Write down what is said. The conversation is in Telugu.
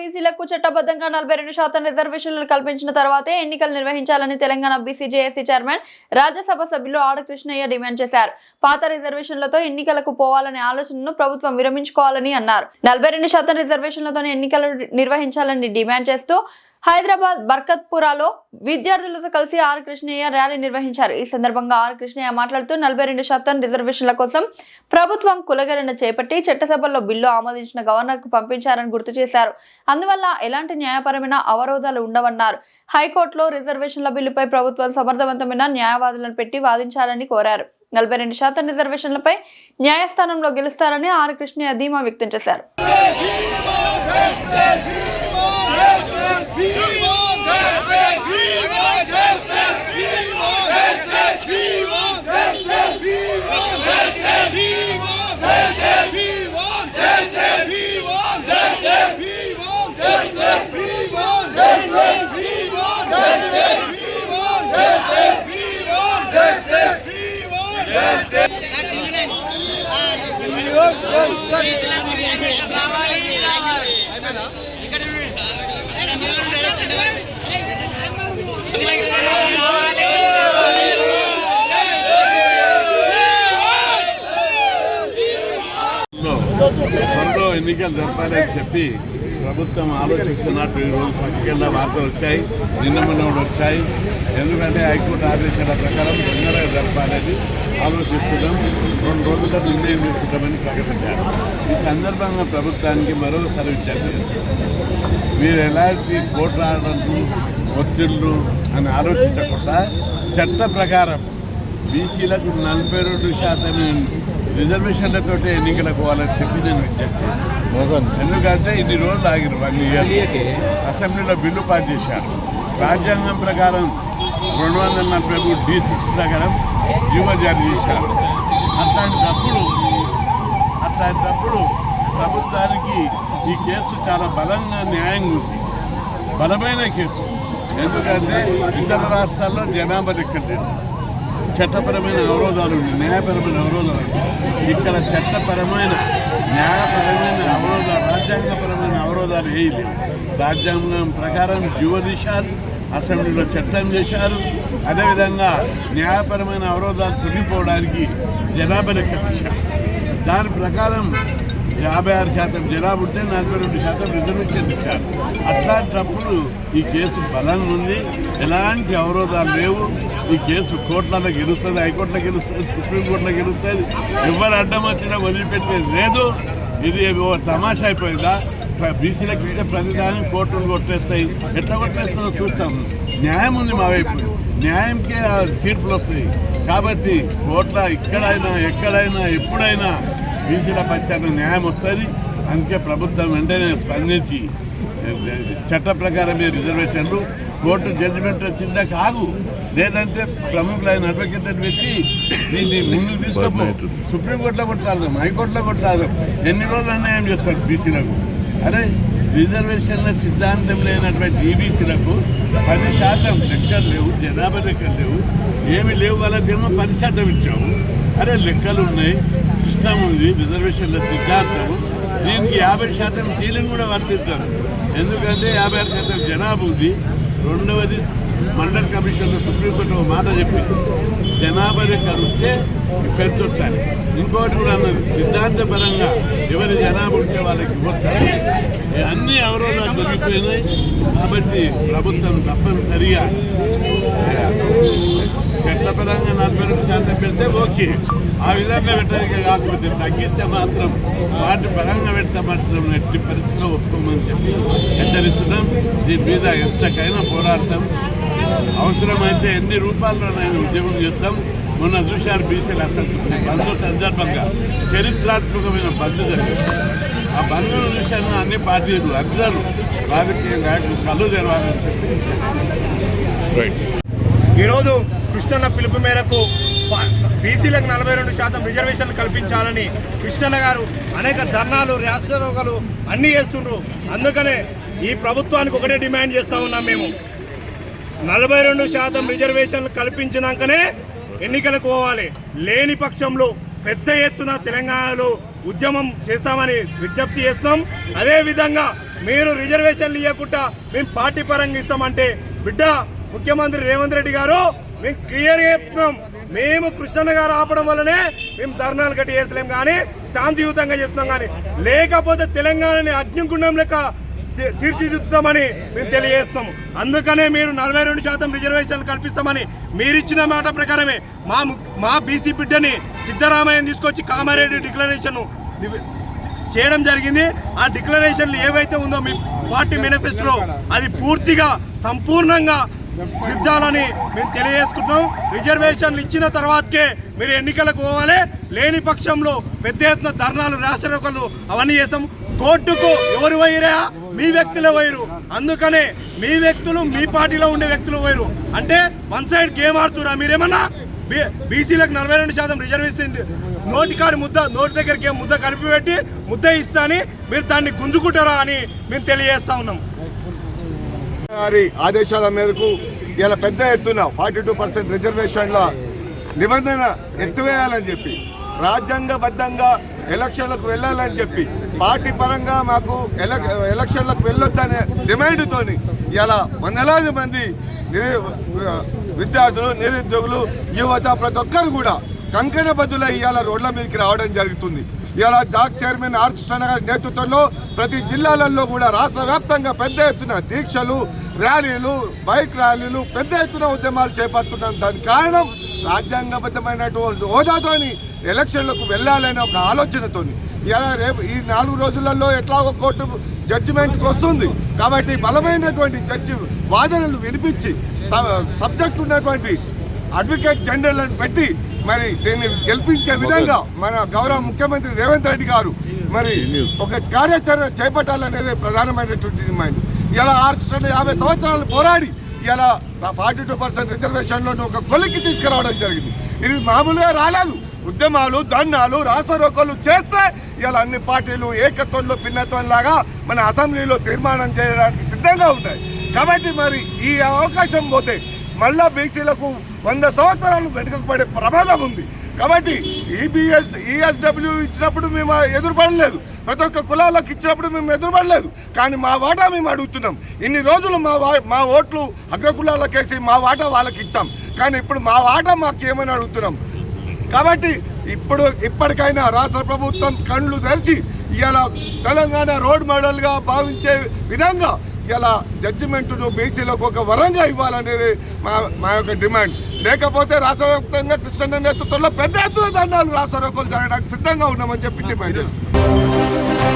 బీసీలకు చట్టబద్ధంగా నలభై రెండు శాతం రిజర్వేషన్లు కల్పించిన తర్వాతే ఎన్నికలు నిర్వహించాలని తెలంగాణ బీసీజేఏసీ చైర్మన్ రాజ్యసభ సభ్యులు ఆడకృష్ణయ్య డిమాండ్ చేశారు. పాత రిజర్వేషన్లతో ఎన్నికలకు పోవాలనే ఆలోచనను ప్రభుత్వం విరమించుకోవాలని అన్నారు. నలభై రెండు శాతం రిజర్వేషన్లతో ఎన్నికలు నిర్వహించాలని డిమాండ్ చేస్తూ హైదరాబాద్ బర్కత్పురాలో విద్యార్థులతో కలిసి ఆర్ కృష్ణయ్య ర్యాలీ నిర్వహించారు. ఈ సందర్భంగా ఆర్ కృష్ణయ్య మాట్లాడుతూ నలభై రెండు శాతం రిజర్వేషన్ల కోసం ప్రభుత్వం కులగరణ చేపట్టి చట్టసభల్లో బిల్లు ఆమోదించిన గవర్నర్కు పంపించారని గుర్తు చేశారు. అందువల్ల ఎలాంటి న్యాయపరమైన అవరోధాలు ఉండవన్నారు. హైకోర్టులో రిజర్వేషన్ల బిల్లుపై ప్రభుత్వం సమర్థవంతమైన న్యాయవాదులను పెట్టి వాదించాలని కోరారు. నలభై రెండు శాతం రిజర్వేషన్లపై న్యాయస్థానంలో గెలుస్తారని ఆర్ కృష్ణయ్య ధీమా వ్యక్తం చేశారు. త్వరలో ఎన్నికలు జరపాలని చెప్పి ప్రభుత్వం ఆలోచిస్తున్నట్టు ఈరోజు పత్రికల్లో వార్తలు వచ్చాయి. నిన్న మొన్న కూడా వచ్చాయి. ఎందుకంటే హైకోర్టు ఆదేశాల ప్రకారం తొందరగా జరపాలని ఆలోచిస్తున్నాం రెండు రోజుల్లో నిర్ణయం తీసుకుంటామని ప్రకటించారు ఈ సందర్భంగా ప్రభుత్వానికి మరోసారి విజ్ఞప్తి. మీరు ఎలాంటి కోట్లాడలు ఒత్తిళ్ళు అని ఆలోచించకుండా చట్ట ప్రకారం బీసీలకు నలభై రెండు శాతం రిజర్వేషన్లతో ఎన్నికలకు పోవాలని చెప్పి నేను విజ్ఞప్తి. ఎందుకంటే ఇన్ని రోజులు ఆగిరు వన్ ఇయర్. అసెంబ్లీలో బిల్లు పాస్ చేశారు. రాజ్యాంగం ప్రకారం రెండు వందల నలభై మూడు డి సిక్స్ ప్రకారం జీవో జారీ చేశారు అట్లాంటిటప్పుడు అట్లాంటప్పుడు ప్రభుత్వానికి ఈ కేసు చాలా బలంగా న్యాయంగా ఉంది. బలమైన కేసు. ఎందుకంటే ఇతర రాష్ట్రాల్లో జనాభా లెక్కలేదు. చట్టపరమైన అవరోధాలు ఉన్నాయి. న్యాయపరమైన అవరోధాలు ఇక్కడ చట్టపరమైన న్యాయపరమైన అవరోధాలు రాజ్యాంగపరమైన అవరోధాలు ఏవి లేవు. రాజ్యాంగం ప్రకారం జీవదిశాలు అసెంబ్లీలో చట్టం చేశారు. అదేవిధంగా న్యాయపరమైన అవరోధాలు తొలగిపోవడానికి జనాభా లెక్క దాని ప్రకారం యాభై ఆరు శాతం జనాభా ఉంటే నలభై రెండు శాతం రిజర్వేషన్ ఇచ్చారు. అట్లాంటప్పుడు ఈ కేసు బలంగా ఉంది. ఎలాంటి అవరోధాలు లేవు. ఈ కేసు కోర్టులలో గెలుస్తుంది హైకోర్టులో గెలుస్తుంది సుప్రీంకోర్టులో గెలుస్తుంది. ఎవరు అడ్డం వచ్చినా వదిలిపెట్టేది లేదు. ఇది తమాషా అయిపోయిందా? బీసీలకు ఇచ్చే ప్రతిదాన్ని కోర్టులు కొట్టేస్తాయి. ఎట్లా కొట్టేస్తుందో చూస్తాం. న్యాయం ఉంది మా వైపు. న్యాయంకే తీర్పులు వస్తాయి. కాబట్టి కోర్టుల ఇక్కడైనా ఎక్కడైనా ఎప్పుడైనా బీసీల పక్షాన న్యాయం వస్తుంది. అందుకే ప్రభుత్వం వెంటనే స్పందించి చట్ట ప్రకారమే రిజర్వేషన్లు కోర్టు జడ్జిమెంట్ వచ్చిందా కాదు. లేదంటే ప్రముఖులైన అడ్వకేట్ పెట్టి దీన్ని ముందుకు తీసుకోపో సుప్రీంకోర్టులో కొట్లాడదాం హైకోర్టులో కొట్లాడదాం. ఎన్ని రోజులు అన్యాయం చేస్తారు బీసీలకు? అరే రిజర్వేషన్ల సిద్ధాంతం లేనటువంటి ఈబీసీలకు పది శాతం లెక్కలు లేవు జనాభా లెక్కలు లేవు ఏమి లేవు వాళ్ళకేమో పది శాతం ఇచ్చావు అరే లెక్కలు ఉన్నాయి సిస్టమ్ ఉంది రిజర్వేషన్ల సిద్ధాంతం. దీనికి యాభై శాతం సీలింగ్ కూడా వర్తిస్తారు. ఎందుకంటే యాభై ఆరు శాతం జనాభా ఉంది. రెండవది మండల్ కమిషన్లో సుప్రీంకోర్టు ఒక మాట చెప్పింది. జనాభా లెక్కలు ఉంటే పెంచొచ్చాలి ఇంకోటి కూడా అన్నది సిద్ధాంతపరంగా ఎవరి జనాభా ఉంటే వాళ్ళకి ఇవ్వచ్చాలి అన్ని అవరోధాలు దొరికిపోయినాయి కాబట్టి ప్రభుత్వం తప్పనిసరిగా చట్టపరంగా నలభై రెండు శాతం పెడితే ఓకే. ఆ విధంగా పెట్టడానికి కాకపోతే తగ్గిస్తే మాత్రం వాటి పరంగా పెడితే మాత్రం ఎట్టి పరిస్థితిలో ఒప్పుకోమని చెప్పి హెచ్చరిస్తున్నాం. దీని మీద ఎంతకైనా పోరాడతాం. అవసరమైతే ఎన్ని రూపాయల్లోనైనా ఉద్యమం చేస్తాం. మొన్న చూశారు బీసీలు అసంతృప్తి బంధు సందర్భంగా చరిత్రాత్మకమైన బంధు జరిగింది. ఆ బంధువులు చూశాను అన్ని పార్టీలు అందరూ రాజకీయ నాయకులు కళ్ళు తెరవాలని చెప్పి. ఈరోజు కృష్ణన్న పిలుపు మేరకు బీసీలకు నలభై రెండు శాతం రిజర్వేషన్లు కల్పించాలని కృష్ణన్న గారు అనేక ధర్నాలు రాష్ట్రోగాలు అన్నీ చేస్తుండ్రు. అందుకనే ఈ ప్రభుత్వానికి ఒకటే డిమాండ్ చేస్తూ ఉన్నాం మేము. నలభై రెండు శాతం రిజర్వేషన్లు కల్పించినాకనే ఎన్నికలకు పోవాలి. లేని పక్షంలో పెద్ద ఎత్తున తెలంగాణలో ఉద్యమం చేస్తామని విజ్ఞప్తి చేస్తున్నాం. అదేవిధంగా మీరు రిజర్వేషన్లు ఇవ్వకుండా మేము పార్టీ పరంగా ఇస్తామంటే బిడ్డ ముఖ్యమంత్రి రేవంత్ రెడ్డి గారు మేము క్లియర్ చెప్తున్నాం. మేము కృష్ణన్న గారు ఆపడం వల్లనే మేము ధర్నాలు గట్టి చేసలేం కానీ శాంతియుతంగా చేస్తున్నాం కానీ లేకపోతే తెలంగాణని అగ్నిగుండం లెక్క తీర్చిదిద్దుతామని మేము తెలియజేస్తున్నాము అందుకనే మీరు నలభై రెండు శాతం రిజర్వేషన్ కల్పిస్తామని మీరిచ్చిన మాట ప్రకారమే మా మా బీసీ బిడ్డని సిద్ధరామయ్యని తీసుకొచ్చి కామారెడ్డి డిక్లరేషన్ చేయడం జరిగింది. ఆ డిక్లరేషన్లు ఏవైతే ఉందో మీ పార్టీ మేనిఫెస్టోలో అది పూర్తిగా సంపూర్ణంగా తీర్చాలని మేము తెలియజేసుకుంటున్నాం. రిజర్వేషన్లు ఇచ్చిన తర్వాతకే మీరు ఎన్నికలకు పోవాలి. లేని పక్షంలో పెద్ద ఎత్తున ధర్నాలు రాష్ట్ర అవన్నీ చేస్తాం. కోర్టుకు ఎవరు వైరా మీ వ్యక్తులే వైరు అందుకనే మీ వ్యక్తులు మీ పార్టీలో ఉండే వ్యక్తులు వైరు అంటే వన్ సైడ్ గేమ్ ఆడుతురా మీరేమన్నా? బీ- బీసీలకు నలభై రెండు శాతం రిజర్వేషన్ నోటి కాడి ముద్ద నోటి దగ్గరికి ముద్ద కలిపి పెట్టి ముద్ద ఇస్తా అని మీరు దాన్ని గుంజుకుంటారా అని మేము తెలియజేస్తా ఉన్నాం. గారి ఆదేశాల మేరకు ఇలా పెద్ద ఎత్తున ఫార్టీ టూ పర్సెంట్ రిజర్వేషన్ల నిబంధన ఎత్తువేయాలని చెప్పి రాజ్యాంగబద్ధంగా ఎలక్షన్లకు వెళ్ళాలని చెప్పి పార్టీ పరంగా మాకు ఎలక్షన్లకు వెళ్ళొద్దనే డిమాండ్తోని ఇలా వందలాది మంది విద్యార్థులు నిరుద్యోగులు యువత ప్రతి ఒక్కరు కూడా కంకణబద్దులై ఇవాళ రోడ్ల మీదకి రావడం జరుగుతుంది. ఇవాళ జాక్ చైర్మన్ ఆర్ కృష్ణ గారి నేతృత్వంలో ప్రతి జిల్లాలలో కూడా రాష్ట్ర వ్యాప్తంగా పెద్ద ఎత్తున దీక్షలు ర్యాలీలు బైక్ ర్యాలీలు పెద్ద ఎత్తున ఉద్యమాలు చేపడుతున్నాం దానికి కారణం రాజ్యాంగబద్ధమైనటువంటి హోదాతోని ఎలక్షన్లకు వెళ్ళాలనే ఒక ఆలోచనతో ఇలా రేపు ఈ నాలుగు రోజులలో ఎట్లాగో కోర్టు జడ్జిమెంట్కి వస్తుంది. కాబట్టి బలమైనటువంటి జడ్జి వాదనలు వినిపించి సబ్జెక్ట్ ఉన్నటువంటి అడ్వకేట్ జనరల్ని పెట్టి మరి దీన్ని గెలిపించే విధంగా మన గౌరవ ముఖ్యమంత్రి రేవంత్ రెడ్డి గారు మరి ఒక కార్యాచరణ చేపట్టాలనేది ప్రధానమైనటువంటి డిమాండ్. ఇలా ఆరు యాభై సంవత్సరాలు పోరాడి ఇలా ఫార్టీ టూ పర్సెంట్ రిజర్వేషన్లను ఒక కొలికి తీసుకురావడం జరిగింది. ఇది మామూలుగా రాలేదు. ఉద్యమాలు దండాలు రాష్ట్రోకోలు చేస్తే ఇలా అన్ని పార్టీలు ఏకత్వంలో భిన్నత్వం లాగా మన అసెంబ్లీలో తీర్మానం చేయడానికి సిద్ధంగా ఉంటాయి. కాబట్టి మరి ఈ అవకాశం పోతే మళ్ళా బీసీలకు వంద సంవత్సరాలు వెనుకపడే ప్రమాదం ఉంది. కాబట్టి ఈబీఎస్ ఈఎస్డబ్ల్యూ ఇచ్చినప్పుడు మేము ఎదురుపడలేదు. ప్రతి ఒక్క కులాలకు ఇచ్చినప్పుడు మేము ఎదురుపడలేదు. కానీ మా వాటా మేము అడుగుతున్నాం. ఇన్ని రోజులు మా వా మా ఓట్లు అగ్ర కులాలకేసి మా వాటా వాళ్ళకి ఇచ్చాం. కానీ ఇప్పుడు మా వాటా మాకు ఏమని అడుగుతున్నాం? కాబట్టి ఇప్పుడు ఇప్పటికైనా రాష్ట్ర ప్రభుత్వం కళ్ళు తెరిచి ఇలా తెలంగాణ రోడ్ మోడల్గా భావించే విధంగా ఇలా జడ్జిమెంట్ను బీసీలకు ఒక వరంగా ఇవ్వాలనేది మా మా యొక్క డిమాండ్. లేకపోతే రాష్ట్ర వ్యాప్తంగా కృష్ణ నేతృత్వంలో పెద్ద ఎత్తున దండాలు రాష్ట్ర రోగులు జరగడానికి సిద్ధంగా ఉన్నామని చెప్పి డిమాండ్ చేస్తున్నాం.